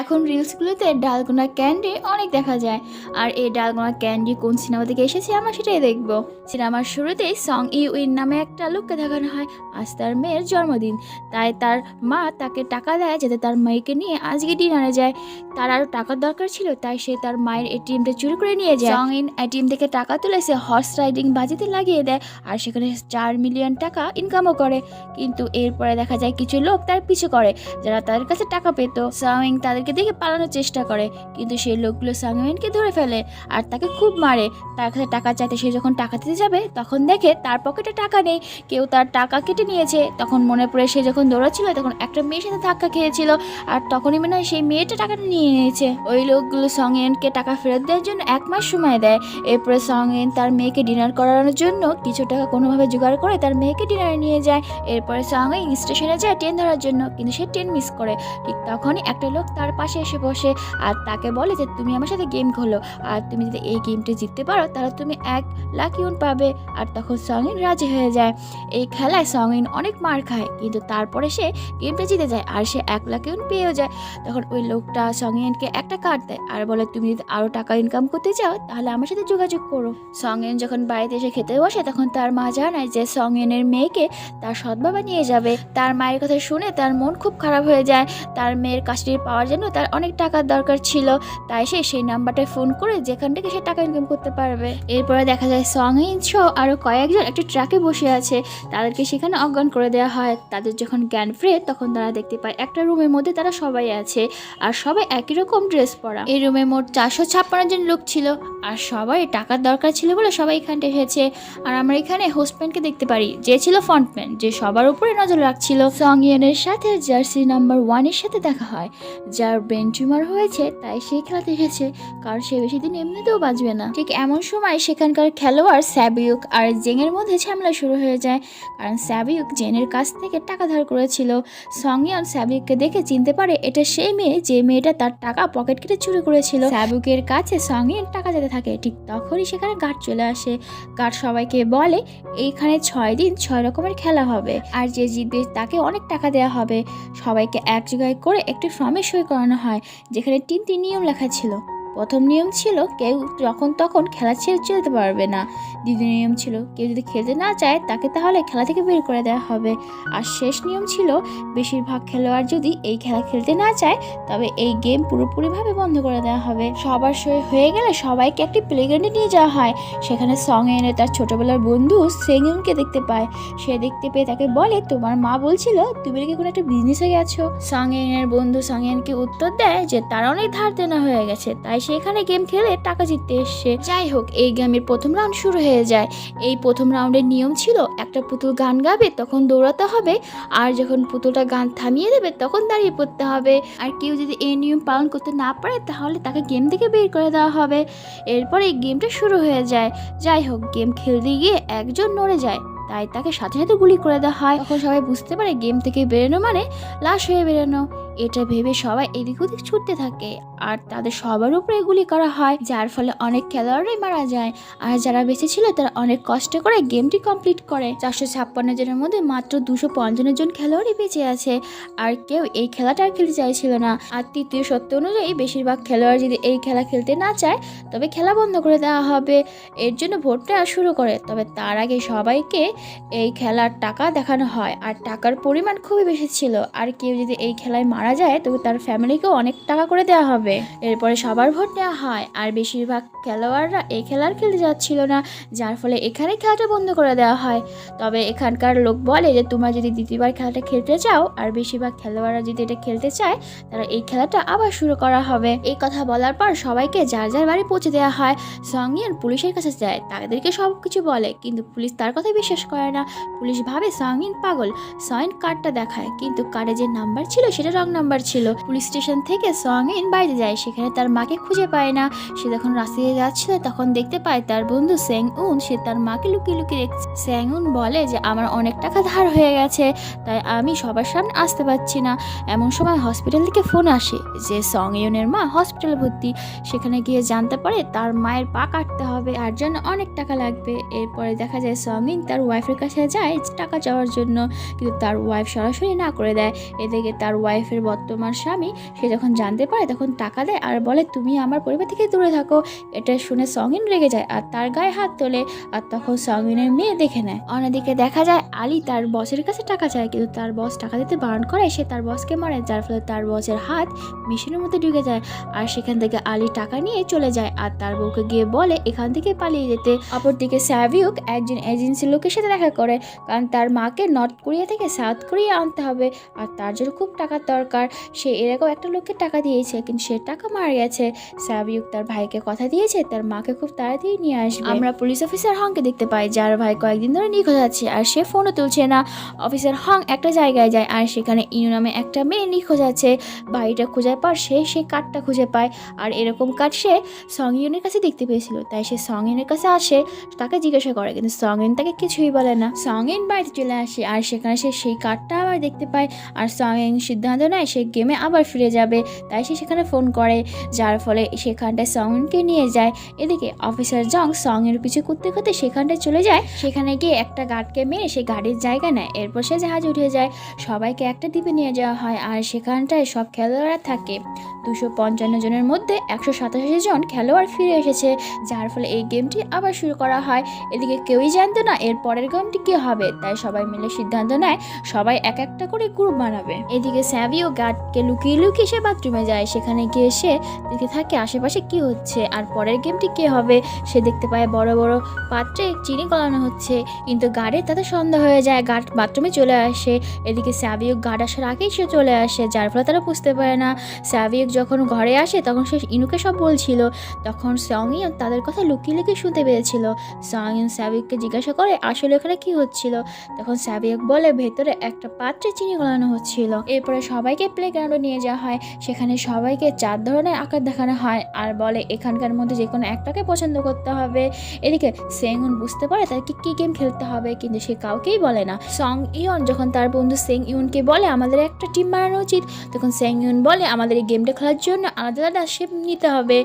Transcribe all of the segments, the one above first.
এখন রিলসগুলোতে dalgona candy অনেক দেখা যায়। আর এই ডালগোনা ক্যান্ডি কোন সিনেমা থেকে এসেছে আমরা সেটাই দেখব। সিনেমার শুরুতেই সং ইউ ইন নামে একটা লোককে দেখানো হয়, আজ তার মেয়ের জন্মদিন। তাই তার মা তাকে টাকা দেয় যাতে তার মেয়েকে নিয়ে আজকে ডিনারে যায়। তার আরও টাকার দরকার ছিল, তাই সে তার মায়ের এটিএমটা চুরি করে নিয়ে যায়। সং ইন এটিএম থেকে টাকা তুলে সে হর্স রাইডিং বাজিতে লাগিয়ে দেয়, আর সেখানে চার মিলিয়ন টাকা ইনকামও করে। কিন্তু এরপরে দেখা যায় কিছু লোক তার পিছু করে, যারা তাদের কাছে টাকা পেত। সাউইং তাদেরকে দেখে পালানোর চেষ্টা করে। কিন্তু সেই লোকগুলো সাংওয়েনকে ধরে ফেলে আর তাকে খুব মারে। তার কাছে টাকা চাইতে সে যখন টাকা দিতে যাবে, তখন দেখে তার পকেটে টাকা নেই। কেউ তার টাকা কেটে নিয়েছে। তখন মনে পড়ে সে যখন দৌড়াচ্ছিল, তখন একটা মেয়ের সাথে ধাক্কা খেয়েছিল। আর তখনই মনে হয় সেই মেয়েটা টাকাটা নিয়ে নিয়েছে। ওই লোকগুলো সংয়েনকে টাকা ফেরত দেওয়ার জন্য এক মাস সময় দেয়। এরপরে সংয়েন তার মেয়েকে ডিনার করানোর জন্য কিছু টাকা কোনোভাবে জোগাড় করে তার মেয়েকে ডিনারে নিয়ে যায়। এরপরে সংয়েন স্টেশনে যায় ট্রেন ধরার জন্য। কিন্তু সে ট্রেন মিস করে। ঠিক তখনই একটা লোক তার পাশে এসে বসে, আর তাকে বলে যে, তুমি আমার সাথে গেম খেলো, আর তুমি যদি এই গেমটি জিততে পারো, তাহলে তুমি এক লাখ ইউন পাবে। আর তখন সংইন রাজি হয়ে যায়। এই খেলায় সংইন অনেক মার খায়, কিন্তু তারপরে সে গেমটা জিতে যায়, আর সে এক লাখ ইউন পেয়েও যায়। তখন ওই লোকটা সংইনকে একটা কার্ড দেয়, আর বলে, তুমি যদি আরও টাকা ইনকাম করতে চাও, তাহলে আমার সাথে যোগাযোগ করো। সংইন যখন বাড়িতে এসে খেতে বসে, তখন তার মা জানায় যে সংইনের মেয়েকে তার সৎ বাবা নিয়ে যাবে। তার মায়ের কথা শুনে তার মন খুব খারাপ হয়ে যায়। তার মেয়ের কাস্টডি পাওয়ার জন্য তার অনেক টাকার দরকার ছিল, তাই সে সেই নাম্বারটায় ফোন করে যেখান থেকে সে টাকা ইনকাম করতে পারবে। এরপরে দেখা যায় সং সহ আরও কয়েকজন একটি ট্রাকে বসে আছে। তাদেরকে সেখানে অজ্ঞান করে দেওয়া হয়। তাদের যখন জ্ঞান ফ্রে, তখন তারা দেখতে পায় একটা রুমের মধ্যে তারা সবাই আছে, আর সবাই একই রকম ড্রেস পরা। এই রুমে মোট চারশো ছাপ্পান্ন জন লোক ছিল। আর সবাই টাকার দরকার ছিল বলে সবাই এখানটা এসেছে। আর আমরা এখানে হোস্টম্যানকে দেখতে পারি, যে ছিল ফ্রন্টম্যান যে সবার উপরে নজর রাখছিল। সং ইয়নের সাথে জার্সি নাম্বার ওয়ানের সাথে দেখা হয়। যার ব্রেন টিউমার হয়েছে, তাই সে খেলাতে এসেছে। কারণ সে বেশি দিন এমনিতেও বাঁচবে না। ঠিক এমন সময় সেখানকার খেলোয়াড় স্যাবিউক আর জেংয়ের মধ্যে ঝামেলা শুরু হয়ে যায়। কারণ স্যাবিউক জেনের কাছ থেকে টাকা ধার করেছিল। সংয়ন স্যাবিউককে দেখে চিনতে পারে, এটা সেই মেয়ে, যে মেয়েটা তার টাকা পকেট কেটে চুরি করেছিল। স্যাবিউকের কাছে সংয়ন টাকা যেতে থাকে, ঠিক তখনই সেখানে গার্ড চলে আসে। গার্ড সবাইকে বলে, এইখানে ছয় দিন ছয় রকমের খেলা হবে। আর যে জিতবে তাকে অনেক টাকা দেওয়া হবে। সবাইকে এক জায়গায় করে একটি ফর্মে সই করানো হয়, যেখানে তিনটি নিয়ম লেখা ছিল। প্রথম নিয়ম ছিল, কেউ যখন তখন খেলা ছেড়ে চলতে পারবে না। দ্বিতীয় নিয়ম ছিল, কেউ যদি খেলতে না চায় তাকে তাহলে খেলা থেকে বের করে দেওয়া হবে। আর শেষ নিয়ম ছিল, বেশিরভাগ খেলোয়াড় যদি এই খেলা খেলতে না চায়, তবে এই গেম পুরোপুরিভাবে বন্ধ করে দেওয়া হবে। সবার সই হয়ে গেলে সবাইকে একটি প্লেগ্রাউন্ডে নিয়ে যাওয়া হয়। সেখানে সং এনে তার ছোটবেলার বন্ধু সেংয়ুনকে দেখতে পায়। সে দেখতে পেয়ে তাকে বলে, তোমার মা বলছিল তুমি নাকি কোনো একটা বিজনেসে গেছো? সং এনের বন্ধু সং এনকে উত্তর দেয় যে, তার অনেক ধার দেনা হয়ে গেছে, তাই সে এখানে গেম খেলে টাকা জিততে এসছে। যাই হোক, এই গেমের প্রথম রাউন্ড শুরু হয়ে যায়। এই প্রথম রাউন্ডের নিয়ম ছিল, একটা পুতুল গান গাবে, তখন দৌড়াতে হবে, আর যখন পুতুলটা গান থামিয়ে দেবে, তখন দাঁড়িয়ে পড়তে হবে। আর কেউ যদি এই নিয়ম পালন করতে না পারে, তাহলে তাকে গেম থেকে বের করে দেওয়া হবে। এরপর এই গেমটা শুরু হয়ে যায়। যাই হোক, গেম খেলতে গিয়ে একজন নড়ে যায়, তাই তাকে সাথে সাথে গুলি করে দেওয়া হয়। তখন সবাই বুঝতে পারে গেম থেকে বেরোনো মানে লাশ হয়ে বেরোনো। এটা ভেবে সবাই এদিক ওদিক ছুটতে থাকে। আর তাদের সবার উপরে গুলি করা হয়, যার ফলে অনেক খেলোয়াড়ই মারা যায়। আর যারা বেঁচে ছিল, তারা অনেক কষ্ট করে গেমটি কমপ্লিট করে। চারশো ছাপ্পান্ন জনের মধ্যে মাত্র দুশো পঞ্চান্ন জন খেলোয়াড়ই বেঁচে আছে। আর কেউ এই খেলাটা আর খেলতে চাইছিল না। আর তৃতীয় সত্য অনুযায়ী, বেশিরভাগ খেলোয়াড় যদি এই খেলা খেলতে না চায়, তবে খেলা বন্ধ করে দেওয়া হবে। এর জন্য ভোটটা শুরু করে। তবে তার আগে সবাইকে এই খেলার টাকা দেখানো হয়। আর টাকার পরিমাণ খুবই বেশি ছিল। আর কেউ যদি এই খেলায় মারা যায়, তবে তার ফ্যামিলিকেও অনেক টাকা করে দেওয়া হবে। এরপরে সবার ভোট নেওয়া হয়, আর বেশিরভাগ খেলোয়াড়রা এই খেলার খেলতে যাচ্ছিল না, যার ফলে এখানে খেলাটা বন্ধ করে দেওয়া হয়। তবে এখানকার লোক বলে যে, তোমরা যদি দ্বিতীয়বার খেলাটা খেলতে চাও, আর বেশিরভাগ খেলোয়াড়রা যদি এটা খেলতে চায় তারা এই খেলাটা আবার শুরু করা হবে। এই কথা বলার পর সবাইকে যার যার বাড়ি পৌঁছে দেওয়া হয়, সঙ্গিয়ান পুলিশের কাছে যায়। তাদেরকে সব কিছু বলে, কিন্তু পুলিশ তার কথা বিশ্বাস করে না। পুলিশ ভাবে সঙ্গিন পাগল, সয়েন কার্ডটা দেখায়, কিন্তু কার্ডে যে নাম্বার ছিল, সেটা রং নাম্বার ছিল। পুলিশ স্টেশন থেকে সং সঙ্গিন বাইরে যায়। সেখানে তার মাকে খুঁজে পায় না। সে যখন রাস্তায় যাচ্ছিল, তখন দেখতে পায় তার বন্ধু স্যাং উন সে তার মাকে লুকিয়ে লুকিয়ে দেখছে। স্যাং উন বলে যে, আমার অনেক টাকা ধার হয়ে গেছে, তাই আমি সবার সামনে আসতে পারছি না। এমন সময় হসপিটাল থেকে ফোন আসে যে সং ইউনের মা হসপিটালে ভর্তি। সেখানে গিয়ে জানতে পারে তার মায়ের পা কাটতে হবে আর জন্য অনেক টাকা লাগবে। এরপরে দেখা যায় সমিন তার ওয়াইফের কাছে যায় টাকা চাওয়ার জন্য, কিন্তু তার ওয়াইফ সরাসরি না করে দেয়। এদিকে তার ওয়াইফের বর্তমান স্বামী, সে যখন জানতে পারে তখন টাকা দেয় আর বলে, তুমি আমার পরিবার থেকে দূরে থাকো। এটা শুনে সঙ্গিন রেগে যায় আর তার গায়ে হাত তোলে আর তখন সঙ্গিনের মেয়ে দেখে নেয়। অন্যদিকে দেখা যায় আলী তার বসের কাছে টাকা চায়, কিন্তু তার বস টাকা দিতে বারণ করে। সে তার বসকে মারে, যার ফলে তার বসের হাত মেশিনের মধ্যে ঢুকে যায়। আর সেখান থেকে আলী টাকা নিয়ে চলে যায় আর তার বউকে গিয়ে বলে এখান থেকে পালিয়ে যেতে। অপরদিকে স্যাভিউক একজন এজেন্সির লোকের সাথে দেখা করে, কারণ তার মাকে নর্থ কোরিয়া থেকে সাউথ কোরিয়া আনতে হবে, আর তার জন্য খুব টাকার দরকার। সে এরকম একটা লোককে টাকা দিয়েছে, কিন্তু সে টাকা মারা গেছে। স্যাভিউক তার ভাইকে কথা দিয়েছে, তার মাকে খুব তাড়াতাড়ি নিয়ে আসবে। আমরা পুলিশ অফিসার হংকে দেখতে পাই, যার ভাই কয়েকদিন ধরে নিখোঁজ আছে, আর সে ফোনও তুলছে না। অফিসার হং একটা জায়গায় যায়, আর সেখানে ইনু নামে একটা মেয়ে নিখোঁজ আছে। বাড়িটা খোঁজার পর সে সেই কার্ডটা খুঁজে পায়, আর এরকম কার্ড সে সঙ্গিয়নের কাছে দেখতে পেয়েছিল, তাই সে সঙ্গিনের কাছে আসে, তাকে জিজ্ঞাসা করে, কিন্তু সঙ্গিন তাকে কিছুই বলে না। সঙ্গিন বাড়িতে চলে আসে, আর সেখানে সে সেই কার্ডটা আবার দেখতে পায়, আর সঙ্গিন সিদ্ধান্ত নেয় সে গেমে আবার ফিরে যাবে, তাই সে সেখানে ফোন করে, যার ফলে সেখানটায় সঙ্গিনকে নিয়ে যায়। এদিকে অফিসার জং সঙ্গের পিছু করতে করতে সেখানটায় চলে যায়। সেখানে গিয়ে একটা গার্ডকে মেরে সে গাড়ির জায়গা নেয়, এরপর সে জাহাজ উঠে যায়। সবাইকে একটা দ্বীপে নিয়ে যাওয়া হয়, আর সেখানটায় সব খেলোয়াড়রা থাকে। দুশো পঞ্চান্ন জনের মধ্যে একশো সাতাশি জন খেলোয়াড় ফিরে এসেছে, যার ফলে এই গেমটি আবার শুরু করা হয়। এদিকে কেউই জানতো না এর পরের গেমটি কী হবে। তাই সবাই মিলে সিদ্ধান্ত নেয়, সবাই এক একটা করে গ্রুপ বানাবে। এদিকে স্যাভি ও গার্ডকে লুকিয়ে লুকিয়ে সে বাথরুমে যায়। সেখানে গিয়ে সে দেখতে থাকে আশেপাশে কি হচ্ছে আর পরের গেমটি কে হবে। সে দেখতে পায় বড় বড় পাত্রে চিনি গলানো হচ্ছে। কিন্তু গার্ডের তাতে সন্দেহ হয়ে যায়। গার্ড বাথরুমে চলে আসে। এদিকে স্যাভিয়ক গার্ড আসার আগেই সে চলে আসে, যার ফলে তারা বুঝতে পারে না। স্যাভিয়ক যখন ঘরে আসে, তখন সে ইনুকে সব বলছিল। তখন সংইয়ন তাদের কথা লুকিয়ে লুকিয়ে শুনতে পেরেছিল সংইয়ন স্যাভিয়ককে জিজ্ঞাসা করে, আসলে ওখানে কি হচ্ছিল? তখন স্যাভিয়ক বলে, ভেতরে একটা পাত্রে চিনি গলানো হচ্ছিল। এরপরে সবাইকে প্লে গ্রাউন্ডে নিয়ে যাওয়া হয়। সেখানে সবাইকে চার ধরনের আকার দেখানো হয় আর বলে, এখানকার মধ্যে যে কোনো একটাকে পছন্দ করতে হবে। এদিকে সেংউন বুঝতে পারে তাকে কি গেম খেলতে হবে, কিন্তু সে কাউকেই বলে না। সং ইয়ন যখন তার বন্ধু সেং ইউনকে বলে, আমাদের একটা টিম বানানো উচিত। তখন সেং ইউন বলে, আমাদের এই গেমটা খেলার জন্য আলাদা আলাদা শেপ নিতে হবে।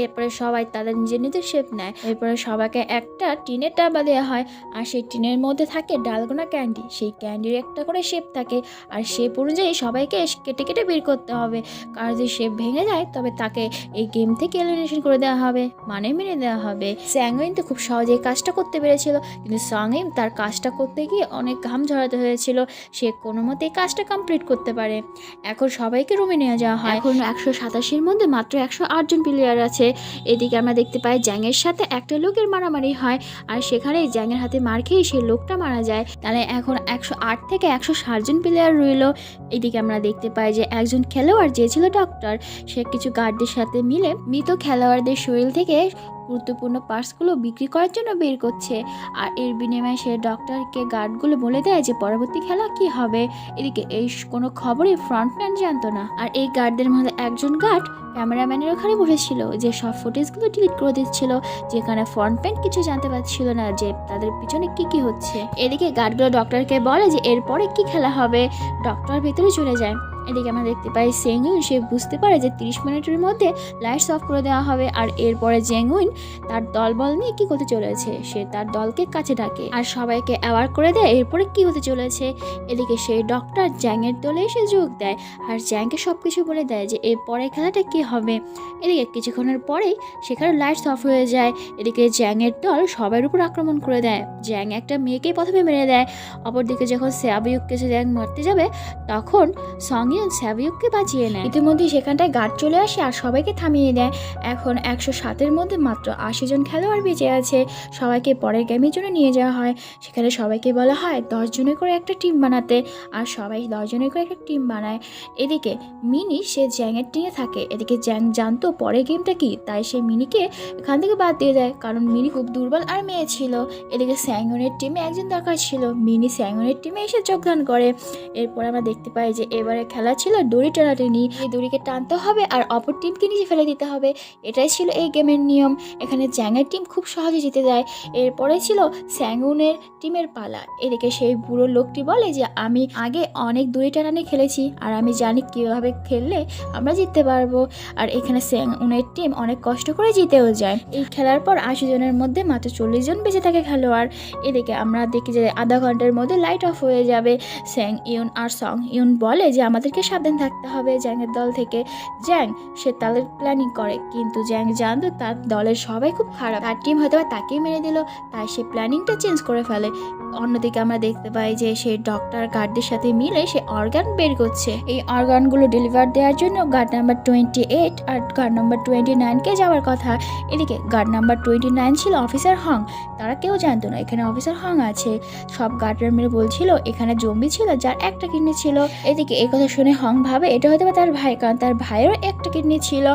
এরপরে সবাই তাদের নিজের নিজের শেপ নেয়। এরপরে সবাইকে একটা টিনের ডাবা দেওয়া হয় আর সেই টিনের মধ্যে থাকে ডালগোনা ক্যান্ডি। সেই ক্যান্ডির একটা করে শেপ থাকে আর শেপ অনুযায়ী সবাইকে কেটে কেটে বের করতে হবে। কার যদি শেপ ভেঙে যায়, তবে তাকে এই গেম থেকে এলিমিনেশন করে দেওয়া হবে মানে মেনে দেওয়া হবে। স্যাংওয়েন তো খুব সহজেই কাজটা করতে পেরেছিল, কিন্তু সঙ্গেম তার কাজটা করতে গিয়ে অনেক ঘাম ঝরাতে হয়েছিল। সে কোনো মতেই কাজটা কমপ্লিট করতে পারে। এখন সবাইকে রুমে নিয়ে যাওয়া হয়। এখন একশো সাতাশির মধ্যে মাত্র একশো আটজন প্লেয়ার আছে। এদিকে আমরা দেখতে পাই জ্যাংয়ের সাথে একটা লোকের মারামারি হয় আর সেখানেই জ্যাংয়ের হাতে মার খেয়ে সেই লোকটা মারা যায়। তাহলে এখন একশো আট থেকে একশো ষাটজন প্লেয়ার রইল। এদিকে আমরা দেখতে পাই যে একজন খেলোয়াড় যে ছিল ডক্টর সে কিছু গার্ডদের সাথে মিলে মৃত খেলোয়াড়দের শরীর থেকে গুরুত্বপূর্ণ পার্টসগুলো বিক্রি করার জন্য বের করছে। আর এর বিনিময়ে সে ডক্টরকে গার্ডগুলো বলে দেয় যে পরবর্তী খেলা কি হবে। এদিকে এই কোনো খবরই ফ্রন্টম্যান জানতো না। আর এই গার্ডদের মধ্যে একজন গার্ড ক্যামেরাম্যানের ওখানে বসেছিল, যে সব ফুটেজগুলো ডিলিট করে দিচ্ছিল যেখানে ফ্রন্ট প্যান্ট কিছু জানতে পারছিল না, যে তাদের পিছনে কি কি হচ্ছে। এদিকে গার্ডগুলো ডক্টরকে বলে যে এরপরে কি খেলা হবে ডক্টর ভেতরে চলে যায়। এদিকে আমরা দেখতে পাই সেঙ্গুইন, সে বুঝতে পারে যে তিরিশ মিনিটের মধ্যে লাইটস অফ করে দেওয়া হবে আর এরপরে জেঙ্গুইন তার দলবল নিয়ে কি করতে চলেছে, সে তার দলকে কাছে ডাকে আর সবাইকে অ্যাওয়ার করে দেয় এরপরে কি হতে চলেছে। এদিকে সেই ডক্টর জ্যাংয়ের দলে এসে যোগ দেয় আর জ্যাংকে সব কিছু বলে দেয় যে এর পরের খেলাটা কি হবে। এদিকে কিছুক্ষণের পরেই সেখানে লাইটস অফ হয়ে যায়। এদিকে জ্যাংয়ের দল সবার উপর আক্রমণ করে দেয়। জ্যাং একটা মেয়েকেই প্রথমে মেরে দেয়। অপরদিকে যখন স্যাবিউককে সে জ্যাং মারতে যাবে, তখন সঙ্গিয়ন স্যাবিউককে বাঁচিয়ে নেয়। ইতিমধ্যে সেখানটায় গার্ড চলে আসে আর সবাইকে থামিয়ে দেয়। এখন একশো সাতের মধ্যে মাত্র আশি জন খেলোয়াড় বেঁচে আছে। সবাইকে পরের গেমের জন্য নিয়ে যাওয়া হয়। সেখানে সবাইকে বলা হয়, দশ জনের করে একটা টিম বানাতে। আর সবাই দশ জনের করে একটা টিম বানায়। এদিকে মিনি সে জ্যাংয়ের টিমে থাকে। এদিকে জ্যাং জানতো পরের গেমটা কি, তাই সে মিনিকে এখান থেকে বাদ দিয়ে দেয়। কারণ মিনি খুব দুর্বল আর মেয়ে ছিল। এদিকে স্যাংয়নের টিমে একজন দরকার ছিল। মিনি স্যাংয়নের টিমে এসে যোগদান করে। এরপর আমরা দেখতে পাই যে এবারে খেলা ছিল, দড়ি টানাটানি দড়িকে টানতে হবে আর অপর টিমকে নিচে ফেলে দিতে হবে। এটাই ছিল এই গেমের নিয়ম। এখানে জ্যাংয়ের টিম খুব সহজে জিতে যায়। এরপরে ছিল স্যাঙ্গুনের টিমের পালা। এদিকে সেই বুড়ো লোকটি বলে যে, আমি আগে অনেক দড়ি টানানি খেলেছি আর আমি জানি কীভাবে খেললে আমরা জিততে পারব। আর এখানে স্যাংউনের টিম অনেক কষ্ট করে জিতেও যায়। এই খেলার পর আশি জনের মধ্যে মাত্র চল্লিশ জন বেঁচে থাকে খেলোয়াড়। এদিকে আমরা দেখি যে আধা ঘণ্টার মধ্যে লাইট অফ হয়ে যাবে। স্যাং ইউন আর সং ইউন বলে যে, আমাদের আমাদেরকে সাবধান থাকতে হবে। জ্যাংয়ের দল থেকে জ্যাং, সে তাদের প্ল্যানিং করে। কিন্তু জ্যাং জানতো তার দলের সবাই খুব খারাপ। তার টিম হয়তো বা তাকেই মেরে দিল, তাই সে প্ল্যানিংটা চেঞ্জ করে ফেলে। অন্যদিকে আমরা দেখতে পাই যে সে ডক্টর গার্ডদের সাথে মিলে সে অর্গান বের করছে। এই অর্গানগুলো ডেলিভার দেওয়ার জন্য গার্ড নাম্বার টোয়েন্টি এইট আর গার্ড নাম্বার টোয়েন্টি নাইনকে যাওয়ার কথা। এদিকে গার্ড নাম্বার টোয়েন্টি নাইন ছিল অফিসার হং তারা কেউ জানতো না এখানে অফিসার হং আছে। সব গার্ডরা মিলে বলছিল, এখানে জম্বি ছিল যার একটা কিডনি ছিল। এদিকে এই কথা শুনে হং ভাবে, এটা হয়তো তার ভাই, কারণ তার ভাইয়েরও একটা কিডনি ছিল।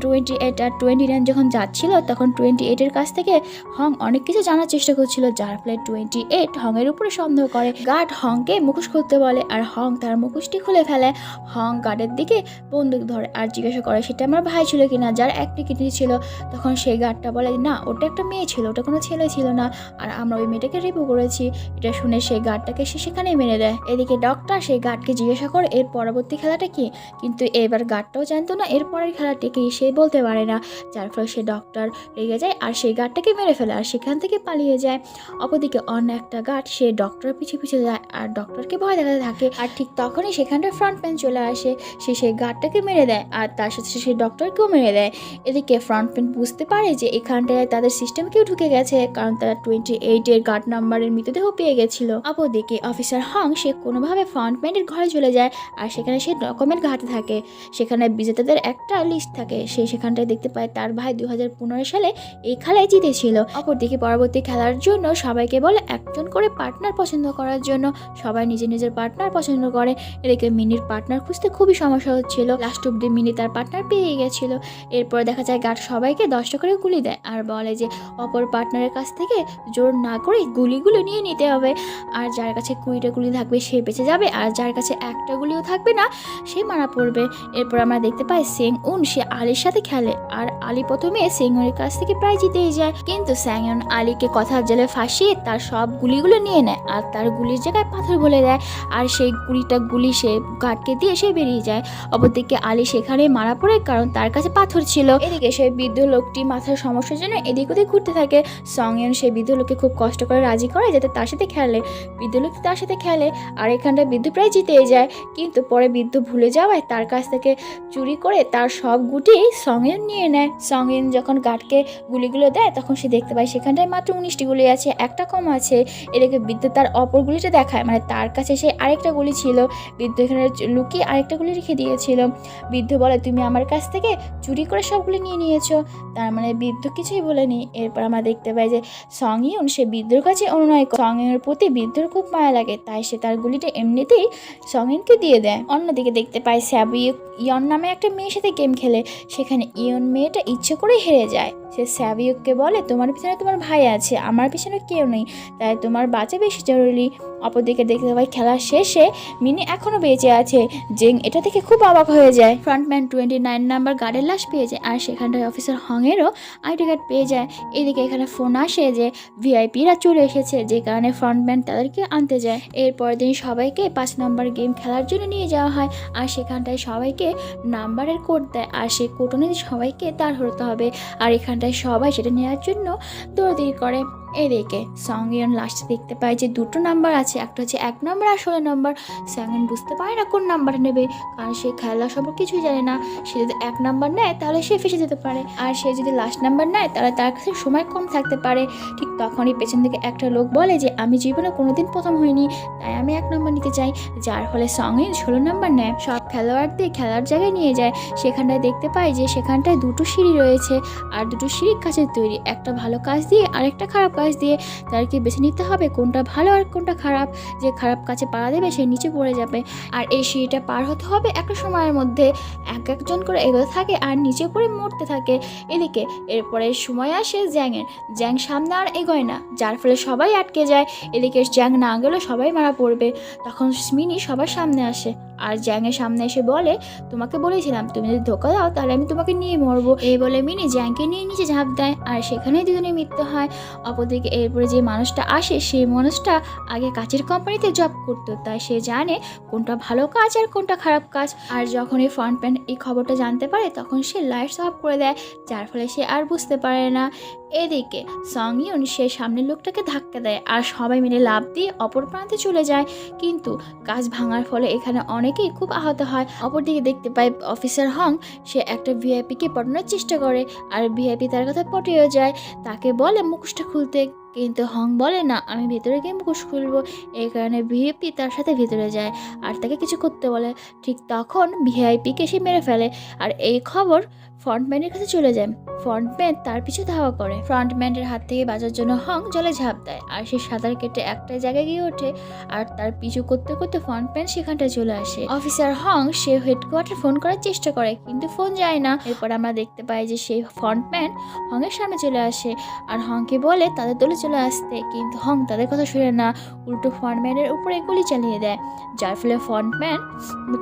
টোয়েন্টি এইট আর টোয়েন্টি নাইন যখন যাচ্ছিল, তখন টোয়েন্টি এইটের কাছ থেকে হং অনেক কিছু জানার চেষ্টা করছিল, যার ফলে টোয়েন্টি এইট হংয়ের উপরে সন্দেহ করে। গার্ড হংকে মুখোশ খুলতে বলে, আর হং তার মুখোশটি খুলে ফেলে। হং গার্ডের দিকে বন্দুক ধরে আর জিজ্ঞাসা করে, সেটা আমার ভাই ছিল কিনা? যার একটা কিডনি ছিল। তখন সেই গার্ডটা বলে, না, ওটা একটা মেয়ে ছিল, ওটা কোনো ছেলে ছিল না। আর আমরা ওই মেয়েটাকে রেপু করেছি। এটা শুনে সেই গার্ডটাকে সে সেখানেই মেরে দেয়। এদিকে ডক্টর সেই গার্ডকে জিজ্ঞাসা করে এর পরবর্তী খেলাটা কি? কিন্তু এবার গার্ডটাও জানতো না, এর পরের খেলাটি কি সে বলতে পারে না। যার ফলে সে ডক্টর রেগে যায় আর সেই গার্ডটাকে মেরে ফেলে আর সেখান থেকে পালিয়ে যায়। অপরদিকে অন্য একটা গার্ড সে ডক্টর পিছু পিছু যায় আর ডক্টরকে ভয় দেখাতে থাকে। আর ঠিক তখনই সেখানটায় ফ্রন্ট প্যান চলে আসে। সে সেই গার্ডটাকে মেরে দেয় আর তার সাথে সেই ডক্টরকেও মেরে দেয়। এদিকে ফ্রন্ট প্যান বুঝতে পারে যে এখানটায় তাদের সিস্টেম কেউ ঢুকে গেছে, কারণ তারা টোয়েন্টি এইটের গার্ড নাম্বারের মৃতদেহ পেয়ে গেছিল। অপরদিকে অফিসার হং সে কোনোভাবে ফ্রন্ট প্যান্টের ঘরে চলে যায় আর সেখানে সে ডকুমেন্ট ঘাটে থাকে। সেখানে বিজেতাদের একটা লিস্ট থাকে। সে সেখানটায় দেখতে পায় তার ভাই দু হাজার পনেরো সালে এই খেলায় জিতেছিল। অপরদিকে পরবর্তী খেলার জন্য সবাইকে বলে একজন করে পার্টনার পছন্দ করার জন্য সবাই নিজের নিজের পার্টনার পছন্দ করে। এদিকে মিনির পার্টনার খুঁজতে খুবই সমস্যা হচ্ছিল। লাস্ট অব্দি মিনি তার পার্টনার পেয়ে গেছিল। এরপর দেখা যায় গার্ড সবাইকে দশটা করে গুলি দেয় আর বলে যে অপর পার্টনারের কাছ থেকে জোর না করে গুলিগুলো নিয়ে নিতে হবে। আর যার কাছে কুড়িটা গুলি থাকবে সে বেঁচে যাবে। আর যার কাছে একটা গুলিও থাকবে না, সে মারা পড়বে। এরপর আমরা দেখতে পাই সেং উন, সে আলীর সাথে খেলে। আর আলী প্রথমে সেংয়নের কাছ থেকে প্রায় জিতেই যায়। কিন্তু স্যাংয়ন আলীকে কথার জেলে ফাঁসিয়ে তার সব গুলিগুলো নিয়ে নেয় আর তার গুলির জায়গায় পাথর বলে দেয়। আর সেই কুড়িটা গুলি সে গার্ডকে দিয়ে সে বেরিয়ে যায়। অপরদিকে আলী সেখানে মারা পড়ে কারণ তার কাছে পাথর ছিল। এদিকে সেই বৃদ্ধ লোকটি মাথার সমস্যার জন্য এদিক ওদিক ঘুরতে থাকে। সঙ্গেন সেই বৃদ্ধ লোককে খুব কষ্ট করে রাজি করে যাতে তার সাথে খেলে। বৃদ্ধ লোক তার সাথে খেলে আর এখানটায় বৃদ্ধ প্রায় জিতেই যায়। কিন্তু পরে বৃদ্ধ ভুলে যাওয়ায় তার কাছ থেকে চুরি করে তার সব গুটি সঙ্গেন নিয়ে নেয়। সঙ্গেন যখন গার্ডকে গুলিগুলো দেয়, তখন সে দেখতে পায় সেখানটায় মাত্র উনিশটি গুলি আছে, একটা কম আছে। এদিকে বৃদ্ধ তার অপর গুলিটা দেখায় মানে তার কাছে সে আরেকটা গুলি ছিল। বৃদ্ধ এখানে লুকিয়ে আরেকটা গুলি রেখে দিয়েছিল। বৃদ্ধ বলে, তুমি আমার কাছ থেকে চুরি করে সবগুলি নিয়ে নিয়েছো। তার মানে বৃদ্ধ কিছুই বলেনি। এরপর আমরা দেখতে পাই যে সঙ্গিউন, সে বৃদ্ধর কাছে অনুনয় করে। প্রতি বৃদ্ধর খুব মায়া লাগে, তাই সে তার গুলিটা এমনিতেই সঙ্গিনকে দিয়ে দেয়। অন্যদিকে দেখতে পাই স্যাবি। ইয়ন নামে একটা মেয়ের সাথে গেম খেলে। সেখানে ইয়ন মেয়েটা ইচ্ছে করে হেরে যায়। সে স্যাবিয়ককে বলে, তোমার পিছনে তোমার ভাই আছে, আমার পিছনে কেউ নেই। তাই তোমার বাঁচা বেশি জরুরি। অপরদিকে দেখতে পাই খেলা শেষে মিনি এখনও বেঁচে আছে। জেং এটা দেখে খুব অবাক হয়ে যায়। ফ্রন্টম্যান টোয়েন্টি নাইন নাম্বার গার্ডের লাশ পেয়ে যায়, আর সেখানটায় অফিসার হংয়েরও আইডি কার্ড পেয়ে যায়। এদিকে এখানে ফোন আসে যে ভিআইপিরা চলে এসেছে, যে কারণে ফ্রন্টম্যান তাদেরকে আনতে যায়। এরপর দিন সবাইকে পাঁচ নম্বর গেম খেলার জন্য নিয়ে যাওয়া হয়, আর সেখানটায় সবাইকে নাম্বারের কোড দেয়, আর সেই অনুযায়ী সবাইকে তার হতে হবে। আর এখানটায় সবাই সেটা নেওয়ার জন্য দৌড়দৌড়ি করে। এদিকে সঙ্গিয়ন লাস্টে দেখতে পায় যে দুটো নাম্বার আছে। একটা হচ্ছে এক নম্বর আর ষোলো নম্বর সঙ্গিয়ন বুঝতে পারে না কোন নাম্বারটা নেবে, কারণ সে খেলা সম্পর্কে কিছুই জানে না। সে যদি এক নাম্বার নেয়, তাহলে সে ফেসে যেতে পারে। আর সে যদি লাস্ট নাম্বার নেয়, তাহলে তার কাছে সময় কম থাকতে পারে। ঠিক তখনই পেছন থেকে একটা লোক বলে যে, আমি জীবনে কোনোদিন প্রথম হইনি, তাই আমি এক নম্বর নিতে চাই। যার ফলে সঙ্গে ষোলো নাম্বার নেয়। সব খেলোয়াড়দের খেলার জায়গায় নিয়ে যায়। সেখানটায় দেখতে পায় যে, সেখানটায় দুটো সিঁড়ি রয়েছে। আর দুটো সিঁড়ি কাছের তৈরি একটা ভালো কাজ দিয়ে আরেকটা খারাপ কাজ দিয়ে তাদেরকে বেছে নিতে হবে কোনটা ভালো আর কোনটা খারাপ। যে খারাপ কাছে পাড়া দেবে সে নিচে পড়ে যাবে। আর এই সিঁড়িটা পার হতে হবে একটা সময়ের মধ্যে এক একজন করে এগোতে থাকে আর নিচে পড়ে মরতে থাকে। এদিকে এরপরে সময় আসে জ্যাংয়ের। জ্যাং সামনে আর এগোয় না, যার ফলে সবাই আটকে যায়। এদিকে জ্যাং না গেলেও সবাই মারা পড়বে। তখন মিনি সবার সামনে আসে। আর জ্যাংয়ের সামনে এসে বলে, তোমাকে বলেছিলাম, তুমি যদি ধোকা দাও, তাহলে আমি তোমাকে নিয়ে মরবো। এই বলে মিনি জ্যাংকে নিয়ে নিচে ঝাঁপ দেয়, আর সেখানেই দুজনে মৃত্যু হয়। অপরদিকে এরপরে যে মানুষটা আসে, সেই মানুষটা আগে কাচের কোম্পানিতে জব করতো, তাই সে জানে কোনটা ভালো কাজ আর কোনটা খারাপ কাজ। আর যখন এই ফ্রন্ট প্যান্ট এই খবরটা জানতে পারে, তখন সে লাইটস অফ করে দেয়, যার ফলে সে আর বুঝতে পারে না। এদিকে সঙ্গিউন সে সামনের লোকটাকে ধাক্কা দেয় আর সবাই মিলে লাভ দিয়ে অপর প্রান্তে চলে যায়। কিন্তু কাজ ভাঙার ফলে এখানে অনেকেই খুব আহত হয়। অপরদিকে দেখতে পাই অফিসার হং, সে একটা ভিআইপিকে পটানোর চেষ্টা করে আর ভিআইপি তার কথা পটিয়েও যায়। তাকে বলে মুখোশটা খুলতে, কিন্তু হং বলে, না, আমি ভেতরে গিয়ে মুখোশ খুলবো। এই কারণে ভিআইপি তার সাথে ভেতরে যায় আর তাকে কিছু করতে বলে। ঠিক তখন ভিআইপিকে সে মেরে ফেলে। আর এই খবর ফ্রন্টম্যানের কাছে চলে যায়। ফ্রন্টম্যান তার পিছু ধাওয়া করে। ফ্রন্টম্যানের হাত থেকে বাঁচার জন্য হং জলে ঝাঁপ দেয় আর সে সাঁতার কেটে একটা জায়গায় গিয়ে ওঠে আর তার পিছু করতে করতে ফ্রন্টম্যান সেখানটায় চলে আসে। অফিসার হং সে হেডকোয়ার্টার ফোন করার চেষ্টা করে কিন্তু ফোন যায় না। এরপর আমরা দেখতে পাই যে সেই ফ্রন্টম্যান হংয়ের সামনে চলে আসে আর হংকে বলে, তাদের দলে চলে আসতে। কিন্তু হং তাদের কথা শুনে না, উল্টো ফ্রন্টম্যানের উপরে গুলি চালিয়ে দেয়, যার ফলে ফ্রন্টম্যান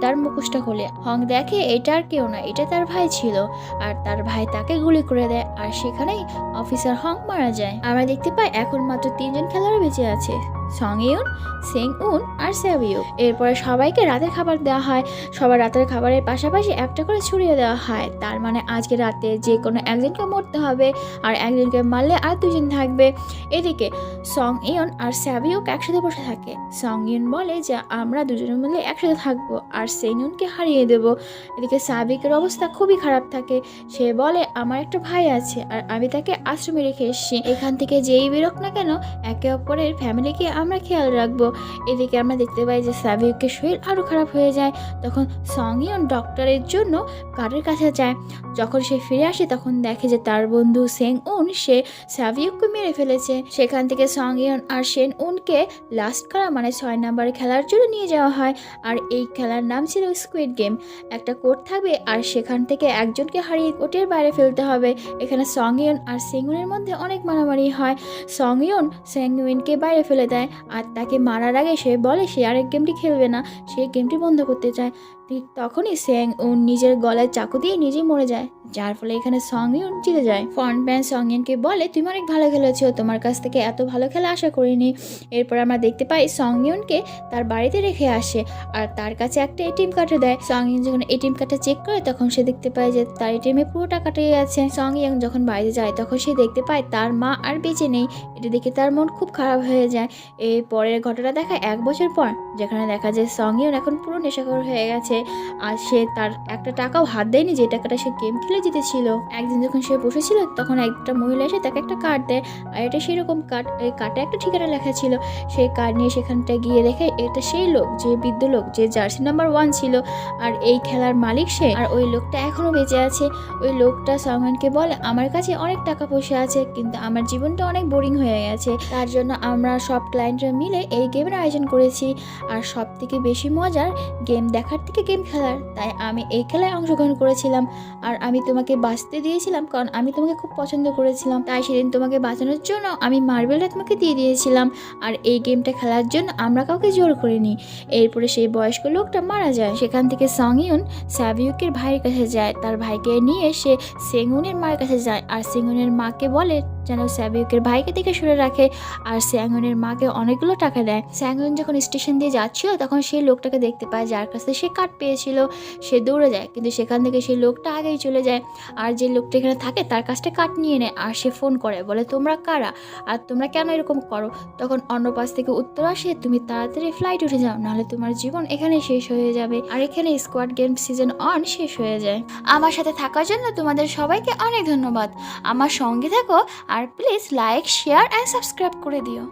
তার মুখোশটা খোলে। হং দেখে, এটা আর কেউ না, এটা তার ভাই ছিল। আর তার ভাই তাকে গুলি করে দেয় আর সেখানেই অফিসার হং মারা যায়। আমরা দেখতে পাই এখন মাত্র তিনজন খেলোয়াড় বেঁচে আছে। সং ইউন সেং উন আর স্যাবিউ এরপরে সবাইকে রাতের খাবার দেওয়া হয়। সবার রাতের খাবারের পাশাপাশি একটা করে ছড়িয়ে দেওয়া হয়। তার মানে আজকে রাতে যে কোনো একজনকে মরতে হবে আর একজনকে মারলে আর দুজন থাকবে। এদিকে সং ইয়ন আর স্যাবিউক একসাথে বসে থাকে। সং ইয়ন বলে যে, আমরা দুজনে মিলে একসাথে থাকব আর সেনুনকে হারিয়ে দেব। এদিকে সাবিকের অবস্থা খুবই খারাপ থাকে। সে বলে, আমার একটা ভাই আছে আর আমি তাকে আশ্রমে রেখে এসেছি। এখান থেকে যেই বেরোক না কেন, একে অপরের ফ্যামিলিকে আমরা খেয়াল রাখব। এদিকে আমরা দেখতে পাই যে সাবিউকের শরীর আরও খারাপ হয়ে যায়। তখন সংইয়ন ডক্টরের জন্য কারের কাছে যায়। যখন সে ফিরে আসে, তখন দেখে যে তার বন্ধু সেং উন সে সাবিউককে মেরে ফেলেছে। সেখান থেকে সংইয়ন আর সেন উনকে লাস্ট করা মানে ছয় নাম্বারে খেলার জন্য নিয়ে যাওয়া হয়। আর এই খেলার নাম ছিল স্কুইড গেম একটা কোর্ট থাকবে আর সেখান থেকে একজনকে হারিয়ে কোর্টের বাইরে ফেলতে হবে। এখানে সংইয়ন আর সেঙ্গুনের মধ্যে অনেক মারামারি হয়। সংইয়ন সেঙ্গুইনকে বাইরে ফেলে দেয়। আর তাকে মারার আগে সে বলে সে আরেক গেমটি খেলবে না, সে গেমটি বন্ধ করতে চায়। ঠিক তখনই স্যাং উন নিজের গলায় চাকু দিয়ে নিজেই মরে যায়। যার ফলে এখানে সং ইউন জিতে যায়। ফ্রন্ট ব্যান্ড সং ইউনকে বলে তুমি অনেক ভালো খেলেছো, তোমার কাছ থেকে এত ভালো খেলা আশা করিনি। এরপর আমরা দেখতে পাই সং ইউনকে তার বাড়িতে রেখে আসে আর তার কাছে একটা এটিএম কার্ড দেয়। সং ইউন যখন এটিএম কার্ডটা চেক করে, তখন সে দেখতে পায় যে তার এটিএমে পুরো টাকাটাই আছে। সং ইয়ং যখন বাড়িতে যায়, তখন সে দেখতে পায় তার মা আর বেঁচে নেই। এটা দেখে তার মন খুব খারাপ হয়ে যায়। এর পরের ঘটনা দেখা এক বছর পর, যেখানে দেখা যায় সং ইয়ন এখন পুরো নেশাখোর হয়ে গেছে। আর সে তার একটা টাকাও হাত দেয়নি, যে টাকাটা সে গেম খেলে জিতেছিল। একদিন যখন সে বসেছিল, তখন একটা মহিলা এসে তাকে একটা কার্ড দেয়। আর এটা সেরকম কার্ড এই কার্ডে একটা ঠিকানা লেখা ছিল। সেই কার্ড নিয়ে সেখানটা গিয়ে দেখে এটা সেই লোক, যে বৃদ্ধ লোক, যে জার্সি নাম্বার ওয়ান ছিল। আর এই খেলার মালিক সে। আর ওই লোকটা এখনও বেঁচে আছে। ওই লোকটা সঙ্গনকে বলে, আমার কাছে অনেক টাকা পয়সা আছে, কিন্তু আমার জীবনটা অনেক বোরিং হয়ে গেছে। তার জন্য আমরা সব ক্লায়েন্টরা মিলে এই গেমের আয়োজন করেছি। আর সব থেকে বেশি মজার গেম দেখার থেকে গেম খেলার, তাই আমি এই খেলায় অংশগ্রহণ করেছিলাম। আর আমি তোমাকে বাঁচতে দিয়েছিলাম, কারণ আমি তোমাকে খুব পছন্দ করেছিলাম। তাই সেদিন তোমাকে বাঁচানোর জন্য আমি মার্বেলটা তোমাকে দিয়ে দিয়েছিলাম। আর এই গেমটা খেলার জন্য আমরা কাউকে জোর করিনি। এরপরে সেই বয়স্ক লোকটা মারা যায়। সেখান থেকে সংইউন স্যাভিউকের ভাইয়ের কাছে যায়। তার ভাইকে নিয়ে সে সেঙ্গুনের মায়ের কাছে যায়। আর সেঙ্গুনের মাকে বলে যেন স্যাভিউকের ভাইকে দেখে সরে রাখে আর স্যাঙ্গনের মাকে অনেকগুলো টাকা দেয়। স্যাঙ্গন যখন স্টেশন দিয়ে যাচ্ছিল, তখন সেই লোকটাকে দেখতে পায় যার কাছে সে কাঠ পেয়েছিল। সে দৌড়ে যায়, কিন্তু সেখান থেকে সেই লোকটা আগেই চলে যায়। আর যে লোকটা এখানে থাকে, তার কাছটা কাঠ নিয়ে নেয় আর সে ফোন করে, বলে, তোমরা কারা? আর তোমরা কেন এরকম করো? তখন অন্য পাশ থেকে উত্তর আসে, তুমি তাড়াতাড়ি ফ্লাইট উঠে যাও, নাহলে তোমার জীবন এখানে শেষ হয়ে যাবে। আর এখানে স্কোয়াড গেম সিজন অন শেষ হয়ে যায়। আমার সাথে থাকার জন্য তোমাদের সবাইকে অনেক ধন্যবাদ। আমার সঙ্গে থাকো আর please like share and subscribe করে দিও।